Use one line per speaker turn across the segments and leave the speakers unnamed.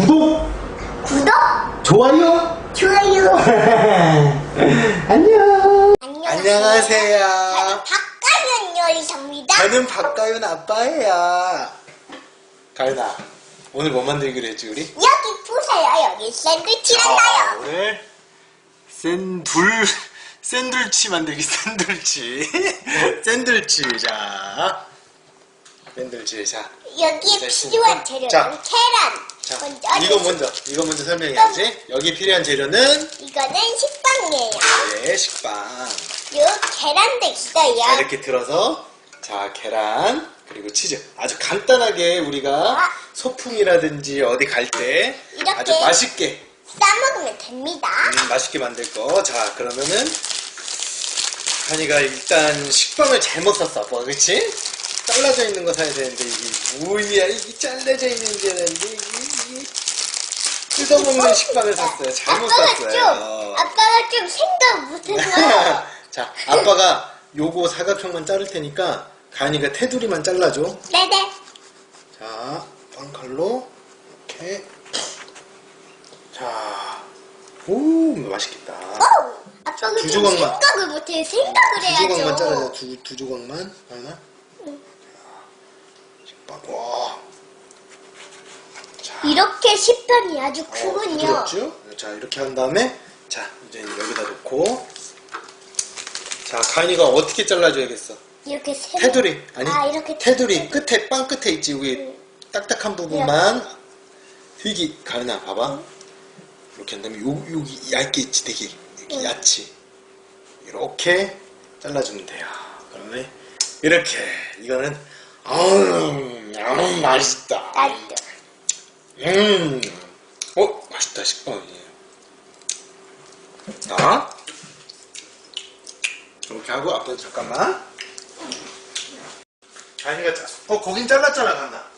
구독,
구독,
좋아요.
좋아요.
안녕.
안녕.
안녕하세요.
박가연 요리사입니다.
저는 박가윤 아빠예요. 가윤아, 오늘 뭐 만들기로 했지 우리?
여기 보세요. 여기 샌드위치란다요.
오늘 샌둘 샌들치 만들기 샌들치 샌들치 자 샌들치 자.
여기에. 필요한 재료는
자.
계란.
자, 이거 먼저, 이거 먼저 설명해야지. 여기 필요한 재료는
이거는 식빵이에요.
네, 식빵.
요 계란도 있어요.
자, 이렇게 들어서 자, 계란 그리고 치즈. 아주 간단하게 우리가
아.
소풍이라든지 어디 갈 때
이렇게.
아주 맛있게
싸 먹으면 됩니다.
음, 맛있게 만들 거. 자, 그러면은 한이가 일단 식빵을 잘못 샀어, 아빠, 그렇지? 잘라져 있는 거 사야 되는데 이게 뭐야? 이게 잘라져 있는 줄 알았는데 이게, 이게 뜯어먹는 식빵을 샀어요. 잘못
아빠가
샀어요.
좀, 아빠가 좀 생각 못해서.
자, 아빠가 요거 사각형만 자를 테니까 가인이가 테두리만 잘라줘.
네네.
자, 빵칼로 이렇게. 자, 오, 맛있겠다.
오! 아빠가
두
좀
조각만.
생각을 못해. 생각을
두
해야죠.
조각만 자르자. 두, 두 조각만. 하나. 식빵. 와. 자,
이렇게 식빵이 아주
어,
크군요.
부드럽죠? 자, 이렇게 한 다음에, 자, 이제 여기다 놓고. 자, 가인이가 어떻게 잘라줘야겠어?
이렇게 세
테두리 아니
아, 이렇게
테두리 끝에 빵 끝에 있지 여기
응.
딱딱한 부분만 되게 가은아 봐봐 이렇게 한 다음에 요, 여기 얇게 있지 되게 이렇게
응.
얕이 이렇게 잘라주면 돼요 그러면 이렇게 이거는 음, 음 맛있다
나도.
음, 어 맛있다 식빵이 자 이렇게 하고 앞에 잠깐만. 아니가 짜. 어 거긴 잘랐잖아 간나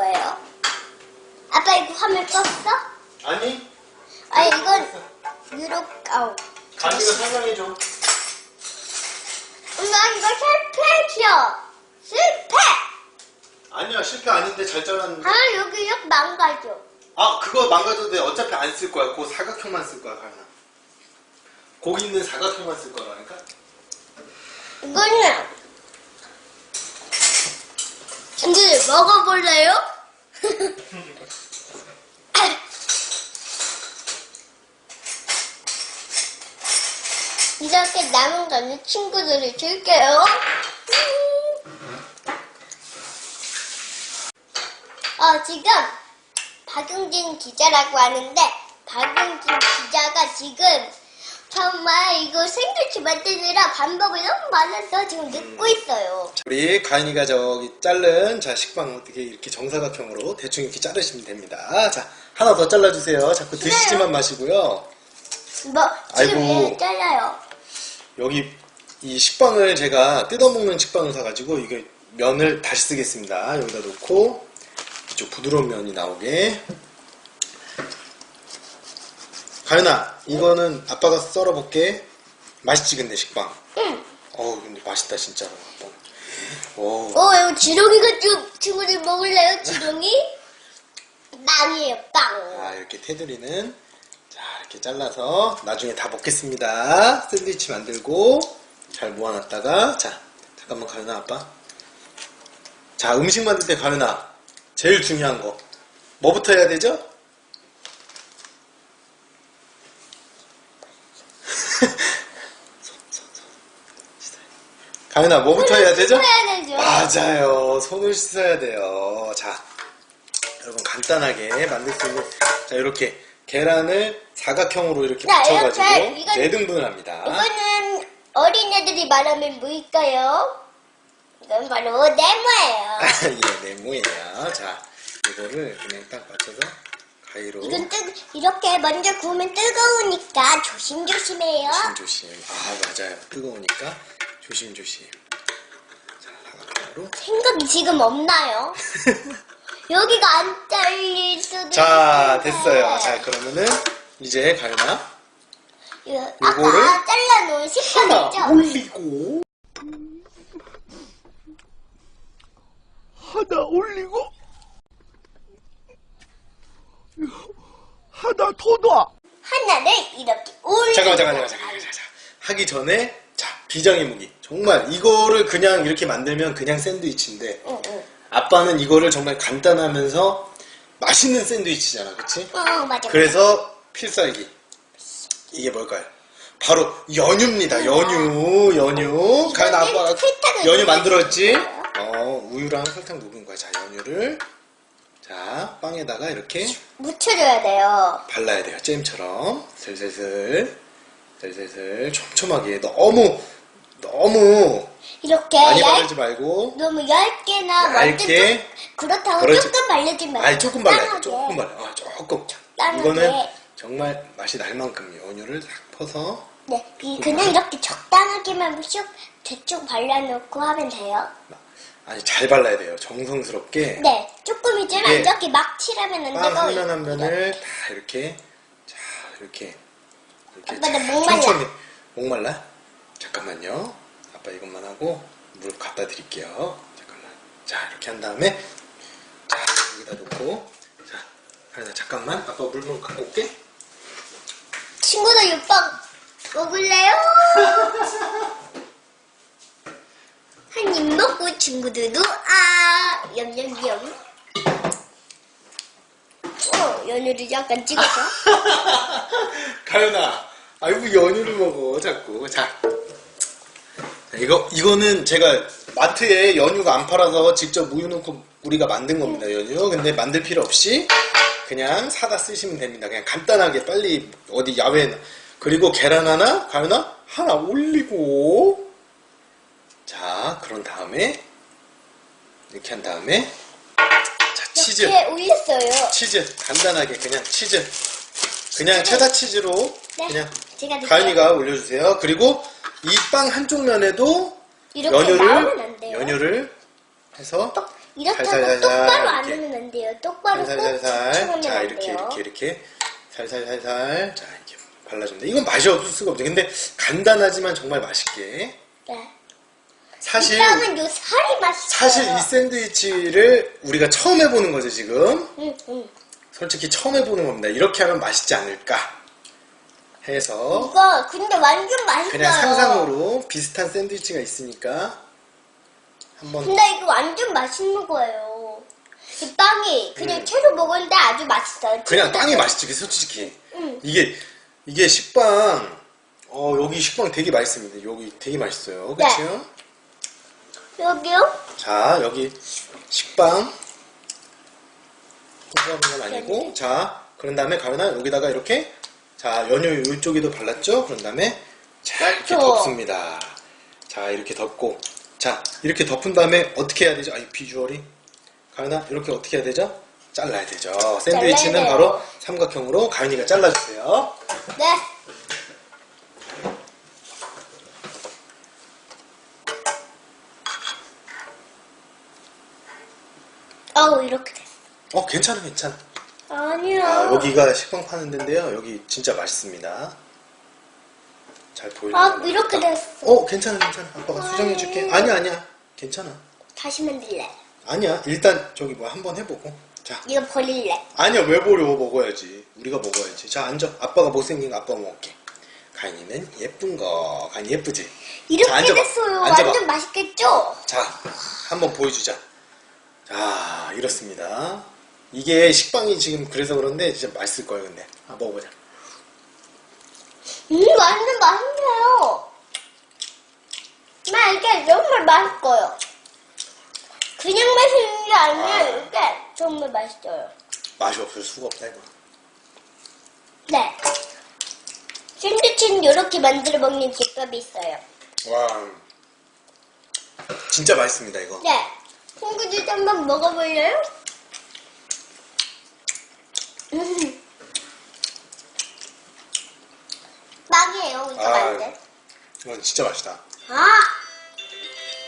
거예요. 아빠 이거 화면 껐어?
아니
아 이건 이렇게 아우.
간이가 설명해줘
엄마 이거 실패죠. 실패.
아니야 실패 아닌데 잘 잘랐는데
아 여기 이렇게 망가져.
아 그거 망가져도 돼 어차피 안 쓸 거야 그 사각형만 쓸 거야 가은아 거기 있는 사각형만 쓸 거라니까
이거는 친구들 먹어볼래요? 이렇게 남은 거는 친구들이 줄게요. 어, 지금 박용진 기자라고 하는데 박용진 기자가 지금 정말 이거 샌드위치 만드느라 방법이 너무 많아서 지금 늦고 있어요.
우리 가인이가 저기 자른 자 식빵 어떻게 이렇게 정사각형으로 대충 이렇게 자르시면 됩니다 자 하나 더 잘라주세요 자꾸 드시지만 마시고요
뭐 지금
아이고.
얘 잘라요.
여기 이 식빵을 제가 뜯어먹는 식빵을 사가지고 이게 면을 다시 쓰겠습니다. 여기다 놓고 이쪽 부드러운 면이 나오게. 가연아, 이거는 아빠가 썰어볼게. 맛있지 근데 식빵.
응.
어우 근데 맛있다 진짜로. 오.
어, 이거 지렁이가 좀 친구들 먹을래요? 지렁이? 빵이에요, 빵.
자 이렇게 테두리는 자 이렇게 잘라서 나중에 다 먹겠습니다. 샌드위치 만들고 잘 모아놨다가 자 잠깐만 가연아 아빠. 자 음식 만들 때 가연아 제일 중요한 거 뭐부터 해야 되죠? 손, 손, 손. 씻어야 돼. 가연아 뭐부터 해야 되죠?
해야 되죠.
맞아요. 손을 씻어야 돼요. 자, 여러분 간단하게 만들 수 있는 자 이렇게 계란을 사각형으로 이렇게
자,
붙여가지고
이렇게, 이건-
네 등분을 합니다.
이거는 어린애들이 말하면 뭐일까요? 이건 바로 네모예요.
예, 네모예요. 자, 이거를 그냥 딱 맞춰서 가위로
이건 뜨, 이렇게 먼저 구우면 뜨거우니까 조심조심해요.
조심 조심. 아 맞아요. 뜨거우니까 조심조심. 자, 사각형으로
생각이 지금 없나요? 여기가 안 잘릴 수도
자,
있는데.
됐어요. 자, 그러면은 이제 가연아
이거
요거를
아까 잘라놓은 식빵
하나
있죠?
올리고
하나 올리고 하나 더 놔.
하나를 이렇게 올리고
잠깐만 잠깐만 잠깐만 잠깐만 잠깐만. 하기 전에 자 비장의 무기 정말 이거를 그냥 이렇게 만들면 그냥 샌드위치인데
응, 응.
아빠는 이거를 정말 간단하면서 맛있는 샌드위치잖아 그치?
어, 맞아.
그래서 필살기 이게 뭘까요? 바로 연유입니다 연유 연유 가연 아빠가
설탕을
연유 만들었지?
거예요.
어 우유랑 설탕 녹은 거야 자 연유를 자 빵에다가 이렇게
묻혀줘야 돼요.
발라야 돼요. 잼처럼 슬슬슬 슬슬슬 촘촘하게 너무 너무
이렇게
많이
얇,
바르지 말고
너무 얇게나 완전
얇게.
좀 그렇다고
그렇지.
조금 바르지 말고
아니 조금.
적당하게.
조금 발라. 아, 조금.
적당하게.
이거는 정말 맛이 날 만큼 연유를 딱 퍼서
네, 이- 그냥 이렇게 적당하게만 슉 대충 발라놓고 하면 돼요.
아니 잘 발라야 돼요. 정성스럽게
네, 조금이지만
이게
이렇게 막 칠하면 안 되고
면한
이렇게.
면을 다 이렇게 자 이렇게 이렇게
아빠, 나
자,
목말라.
목말라? 잠깐만요. 아빠 이것만 하고 물 갖다 드릴게요. 잠깐만. 자 이렇게 한 다음에 자 여기다 놓고 자 하나 잠깐만 아빠 물 좀 갖고 올게.
친구들 육빵 먹을래요? 한 입 먹고 친구들도 아 염염염. 어 연유를 약간 찍어서.
가연아, 아이고 연유를 먹어 자꾸. 자, 자, 이거 이거는 제가 마트에 연유가 안 팔아서 직접 우유 넣고 우리가 만든 겁니다 연유. 근데 만들 필요 없이 그냥 사다 쓰시면 됩니다. 그냥 간단하게 빨리 어디 야외에 그리고 계란 하나, 가연아 하나 올리고 자 그런 다음에 이렇게 한 다음에 자 치즈.
이렇게 올렸어요.
치즈 간단하게 그냥 치즈 그냥 체다 치즈로
네,
그냥
제가.
가연이가 올려주세요 그리고 이 빵 한쪽 면에도
이렇게 나오면 안 돼요.
연유를 해서
똑- 이렇다고
살살살살
똑바로 안
이렇게.
하면 안 돼요. 똑바로 꼭
살살살살
자안
이렇게
돼요.
이렇게 이렇게 살살살살 자 이렇게 발라줍니다 이건 맛이 없을 수가 없죠 근데 간단하지만 정말 맛있게
네.
사실
이 빵은 요 살이 맛있어요.
사실 이 샌드위치를 우리가 처음 해보는 거죠 지금
응, 응.
솔직히 처음 해보는 겁니다 이렇게 하면 맛있지 않을까 해서
이거 근데 완전 맛있어요.
그냥 상상으로 비슷한 샌드위치가 있으니까 한번
근데 이거 완전 맛있는 거예요. 이 빵이 그냥
음.
채로 먹었는데 아주 맛있어요.
그냥. 빵이 맛있지 솔직히
응.
이게 이게 식빵 어 여기 식빵 되게 맛있습니다 여기 되게 맛있어요
네.
그렇죠?
여기요?
자 여기 식빵 조그만 건 아니고
네.
자 그런 다음에 가연아 여기다가 이렇게 자 연유 이쪽에도 발랐죠? 그런 다음에 자 이렇게
그렇죠.
덮습니다. 자 이렇게 덮고. 자 이렇게 덮은 다음에 어떻게 해야 되죠? 아이 비주얼이? 가연아 이렇게 어떻게 해야 되죠? 잘라야 되죠. 샌드위치는
잘라야 돼요.
바로 삼각형으로 가연이가 잘라주세요.
네. 어우 이렇게 됐어.
어 괜찮아 괜찮아
아니야.
아 여기가 식빵 파는 데인데요. 여기 진짜 맛있습니다. 잘 보이는
아, 이렇게 됐어.
어 괜찮아 괜찮아. 아빠가 수정해 줄게. 아니야 아니야. 괜찮아.
다시 만들래.
아니야. 일단 저기 뭐 한번 해보고. 자.
이거 버릴래.
아니야 왜 버려 먹어야지. 우리가 먹어야지. 자 앉아. 아빠가 못생긴 거 아빠가 먹을게. 가인이는 예쁜 거. 가인 예쁘지?
이렇게
자, 앉아봐.
됐어요.
앉아봐.
완전 맛있겠죠?
자 한번 보여주자. 자 이렇습니다 이게 식빵이 지금 그래서 그런데 진짜 맛있을 거예요 근데 아 먹어보자
음, 완전 맛있네요. 나 이게 정말 맛있어요. 그냥 맛있는 게 아니라
아.
이게 정말 맛있어요.
맛이 없을 수가 없다 이거
네. 샌드위치는 이렇게 만들어 먹는 기법이 있어요.
와 진짜 맛있습니다 이거
네. 친구들 한번 먹어볼래요? 음. 빵이에요, 이거
아.
만든.
이건 진짜 맛있다
아!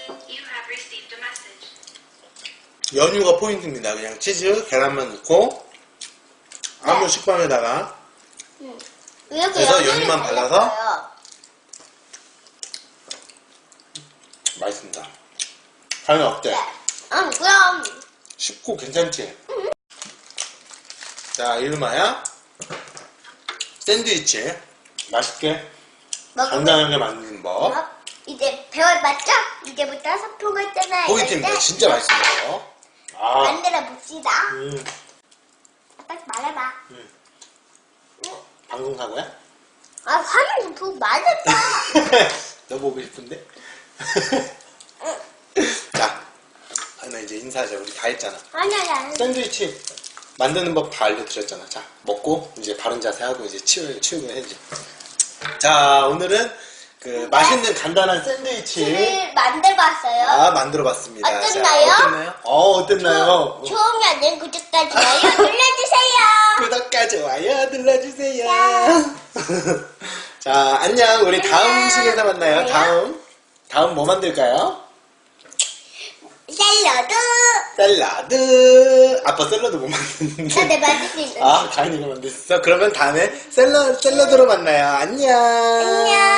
You have received a message.
연유가 포인트입니다. 그냥 치즈, 계란만 넣고 아무
네.
식빵에다가
음. 이렇게
그래서 연유만 발라서?
발랐어요.
맛있습니다. 가연 어때?
네. 음, 그럼
쉽고 괜찮지? 자, 이름하여 샌드위치 맛있게
먹으면
간단하게 만드는 법
이제 배워봤죠? 이제부터 소풍을 떠나야 때
진짜 맛있어요. 아,
만들어 봅시다.
음,
딱 말해봐.
음. 방송 사고야?
아, 화면 좀 맞았다.
너 보고 싶은데? 자, 하나 이제 인사하자. 우리 다 했잖아.
아니야, 아니야.
샌드위치 만드는 법 다 알려드렸잖아. 자, 먹고 이제 바른 자세 하고 이제 치우, 치우고 해야지. 자, 오늘은 그 맛있는 간단한 샌드위치
를 만들어봤어요.
아, 만들어 봤습니다.
어땠나요?
자, 어땠나요? 어, 어땠나요?
좋으면 안 되는 구독과 좋아요 눌러주세요.
구독과 좋아요 눌러주세요. 자, 안녕. 우리 다음
안녕.
시간에 만나요.
네.
다음. 다음 뭐 만들까요?
샐러드.
샐러드. 아빠 샐러드 못 만드는데.
나내 만들 수 있어.
아, 가인이가 만들었어. 그러면 다음에 샐러, 샐러드로 만나요. 안녕.
안녕.